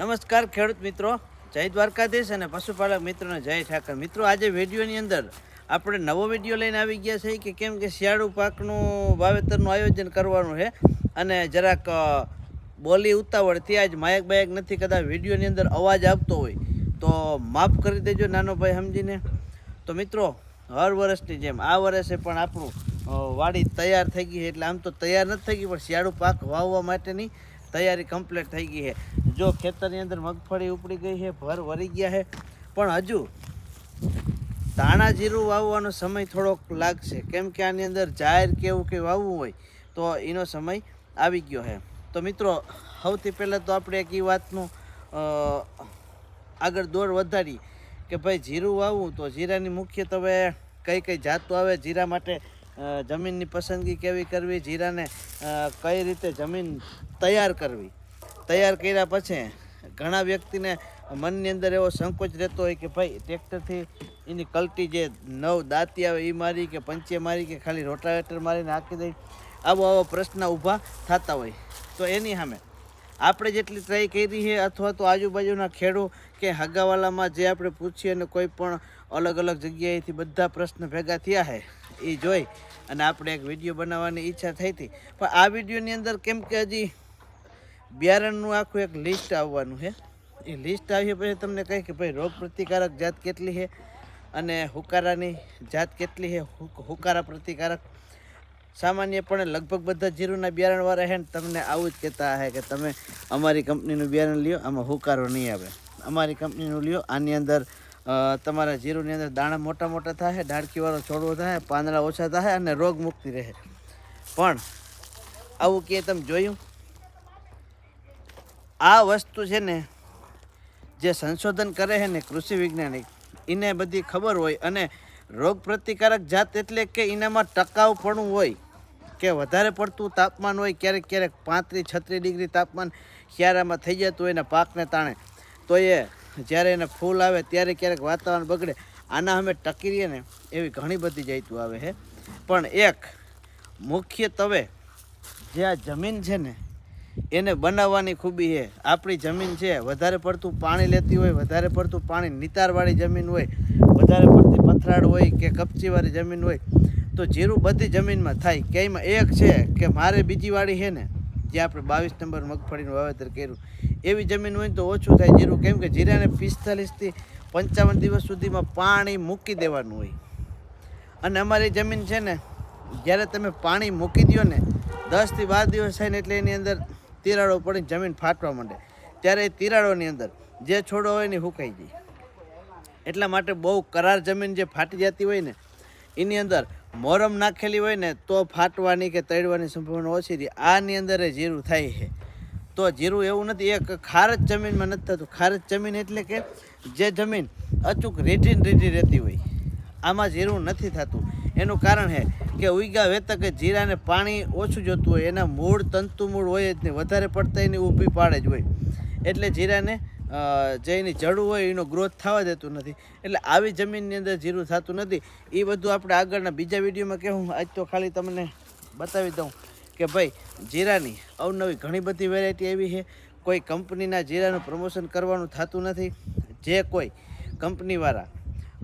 નમસ્કાર ખેડૂત મિત્રો. જય દ્વારકાધીશ અને પશુપાલક મિત્રોને જય ઠાકર. મિત્રો, આજે વિડીયોની અંદર આપણે નવો વીડિયો લઈને આવી ગયા છે કે કેમ કે શિયાળુ પાકનું વાવેતરનું આયોજન કરવાનું છે અને જરાક બોલી ઉતાવળ ત્યાં જ માયક બાયક નથી, કદાચ વિડીયોની અંદર અવાજ આવતો હોય તો માફ કરી દેજો નાનો ભાઈ સમજીને તો મિત્રો, હર વર્ષની જેમ આ વર્ષે પણ આપણું વાડી તૈયાર થઈ ગઈ એટલે આમ તો તૈયાર નથી થઈ ગઈ, પણ શિયાળુ પાક વાવવા માટેની તૈયારી કમ્પ્લીટ થઈ ગઈ છે. જો ખેતરની અંદર મગફળી ઉપડી ગઈ છે, ભર વરી ગયા છે. પણ હજુ ધાણા જીરું વાવવાનો સમય થોડોક લાગશે. કેમ કે આની અંદર જાહેર કેવું કે વાવવું હોય, તો એનો સમય આવી ગયો છે. તો મિત્રો, સૌથી પહેલાં તો આપણે એક એ વાતનું આગળ દોર વધારી કે ભાઈ જીરું વાવવું, તો જીરાની મુખ્યત્વે કઈ કઈ જાતો આવે, જીરા માટે જમીનની પસંદગી કેવી કરવી? જીરાને કઈ રીતે જમીન તૈયાર કરવી? તૈયાર કર્યા પછી ઘણા વ્યક્તિને મનની અંદર એવો સંકોચ રહેતો હોય કે ભાઈ, ટ્રેક્ટરથી એની કલટી જે નવ દાંતી આવે એ મારી કે પંચે મારી કે ખાલી રોટાવેટર મારીને હાંકી દઈ, આવો આવો પ્રશ્ન ઊભા થતા હોય. તો એની સામે આપણે જેટલી ટ્રાય કરી છે અથવા તો આજુબાજુના ખેડૂ કે હગાવાલામાં જે આપણે પૂછીએ અને કોઈ પણ અલગ અલગ જગ્યાએથી બધા પ્રશ્ન ભેગા થયા છે એ જોઈ અને આપણે એક વીડિયો બનાવવાની ઈચ્છા થઈ હતી. પણ આ વિડીયોની અંદર કેમ કે હજી બિયારણનું આખું એક લિસ્ટ આવવાનું છે. એ લિસ્ટ આવી પછી તમને કહે કે ભાઈ રોગ પ્રતિકારક જાત કેટલી છે અને હુકારાની જાત કેટલી છે? હુકારા પ્રતિકારક સામાન્યપણે લગભગ બધા જીરુના બિયારણવાળા છે ને તમને આવું જ કહેતા હે કે તમે અમારી કંપનીનું બિયારણ લ્યો, આમાં હુકારો નહીં આવે. અમારી કંપનીનું લ્યો, આની અંદર તમારા જીરુની અંદર દાણા મોટા મોટા થાય ડાળકીવાળો છોડવો થાય પાંદડા ઓછા થાય અને રોગ મુક્તિ રહે. પણ આવું કે તમે જોયું? આ વસ્તુ છે ને, જે સંશોધન કરે છે ને કૃષિ વૈજ્ઞાનિક, એને બધી ખબર હોય અને રોગ પ્રતિકારક જાત એટલે કે એનામાં ટકાઉપણું હોય, કે વધારે પડતું તાપમાન હોય, ક્યારેક ક્યારેક પાંત્રીસ છત્રીસ ડિગ્રી તાપમાન શિયાળામાં થઈ જતું હોય ને પાકને તાણે, તો એ જ્યારે એને ફૂલ આવે, ત્યારે ક્યારેક વાતાવરણ બગડે, આના અમે ટકી ને એવી ઘણી બધી જાતું આવે છે. પણ એક મુખ્ય તવે જે આ જમીન છે ને, એને બનાવવાની ખૂબી છે. આપણી જમીન છે, વધારે પડતું પાણી લેતી હોય, વધારે પડતું પાણી નિતારવાળી જમીન હોય, વધારે પડતી પથરાળ હોય કે કપચીવાળી જમીન હોય, તો જીરું બધી જમીનમાં થાય. કે એમાં એક છે કે મારે બીજી વાળી છે ને જે આપણે બાવીસ નંબર મગફળીનું વાવેતર કર્યું, એવી જમીન હોય તો ઓછું થાય જીરું. કેમ કે જીરાને પિસ્તાલીસથી પંચાવન દિવસ સુધીમાં પાણી મૂકી દેવાનું હોય. અને અમારી જમીન છે ને, જ્યારે તમે પાણી મૂકી દો ને, દસથી બાર દિવસ થાય ને એટલે એની અંદર તિરાડો પડીને જમીન ફાટવા માંડે. ત્યારે એ તિરાડોની અંદર જે છોડો હોય ને સુકાઈ જાય. એટલા માટે બહુ કરાર જમીન જે ફાટી જતી હોય ને, એની અંદર મોરમ નાખેલી હોય ને તો ફાટવાની કે તળવાની સંભાવના ઓછી રહી. આની અંદર જીરું થાય છે. તો જીરું એવું નથી, એક ખારજ જમીનમાં નથી થતું. ખારજ જમીન એટલે કે જે જમીન અચૂક રેઢી રેઢી રહેતી હોય. આમાં જીરું નથી થતું. એનું કારણ છે કે ઉઈગા વેતકે જીરાને પાણી ઓછું જોતું હોય. એના મૂળ તંતુ મૂળ હોય જ નહીં. વધારે પડતા એની ઊભી પાડે જ હોય. એટલે જીરાને જે એની જડું હોય એનો ગ્રોથ થવા દેતું નથી. એટલે આવી જમીનની અંદર જીરું થતું નથી. એ બધું આપણે આગળના બીજા વિડીયોમાં કહેવું આજ તો ખાલી તમને બતાવી દઉં કે ભાઈ, જીરાની અવનવી ઘણી બધી વેરાયટી એવી છે. કોઈ કંપનીના જીરાનું પ્રમોશન કરવાનું થતું નથી. જે કોઈ કંપનીવાળા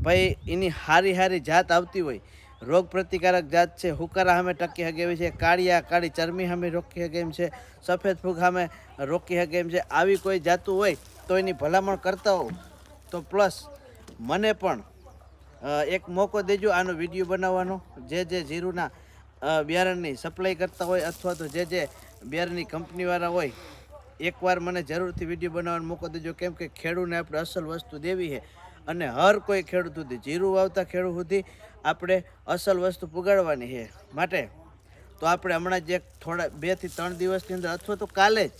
ભાઈ, એની હારી હારી જાત આવતી હોય રોગ પ્રતિકારક જાત છે, હુકારા સામે ટકી શકે એવી છે, કાળિયા, કાળી ચરમી સામે રોકી શકે એમ છે, સફેદ ફૂગ સામે રોકી શકે એમ છે, આવી કોઈ જાતું હોય તો એની ભલામણ કરતા હો તો પ્લસ મને પણ એક મોકો દેજો આનો વીડિયો બનાવવાનો. જે જે જીરુના બિયારણની સપ્લાય કરતા હોય અથવા તો જે જે બિયારણની કંપનીવાળા હોય, એકવાર મને જરૂરથી વીડિયો બનાવવાનો મોકો દેજો. કેમ કે ખેડૂતને આપણે અસલ વસ્તુ દેવી છે અને હર કોઈ ખેડૂત સુધી, જીરું વાવતા ખેડૂત સુધી આપણે અસલ વસ્તુ પુગાડવાની છે. માટે, તો આપણે હમણાં જ એક થોડા બેથી ત્રણ દિવસની અંદર અથવા તો કાલે જ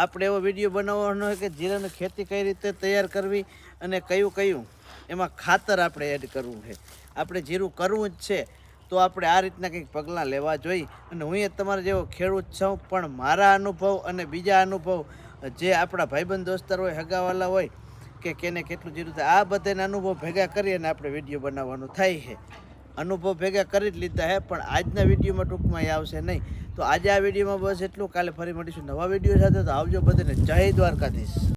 આપણે એવો વીડિયો બનાવવાનો હોય કે જીરાની ખેતી કઈ રીતે તૈયાર કરવી અને કયું કયું, એમાં ખાતર આપણે એડ કરવું છે. આપણે જીરું કરવું જ છે, તો આપણે આ રીતના કંઈક પગલાં લેવા જોઈએ. અને હું એ તમારા જેવો ખેડૂત છું, પણ મારા અનુભવ અને બીજા અનુભવ, જે આપણા ભાઈબંધ દોસ્તાર હોય, હગાવાલા હોય, કે કેને કેટલું જીરું થાય, આ બધાના અનુભવ ભેગા કરી અને આપણે વીડિયો બનાવવાનું થાય છે. અનુભવ ભેગા કરી જ લીધા હે, પણ આજના વિડીયોમાં ટૂંકમાં એ આવશે નહીં. તો આજે આ વિડીયોમાં બસ એટલું. કાલે ફરી મળીશું નવા વીડિયો સાથે. તો આવજો બધાને. જય દ્વારકાધીશ.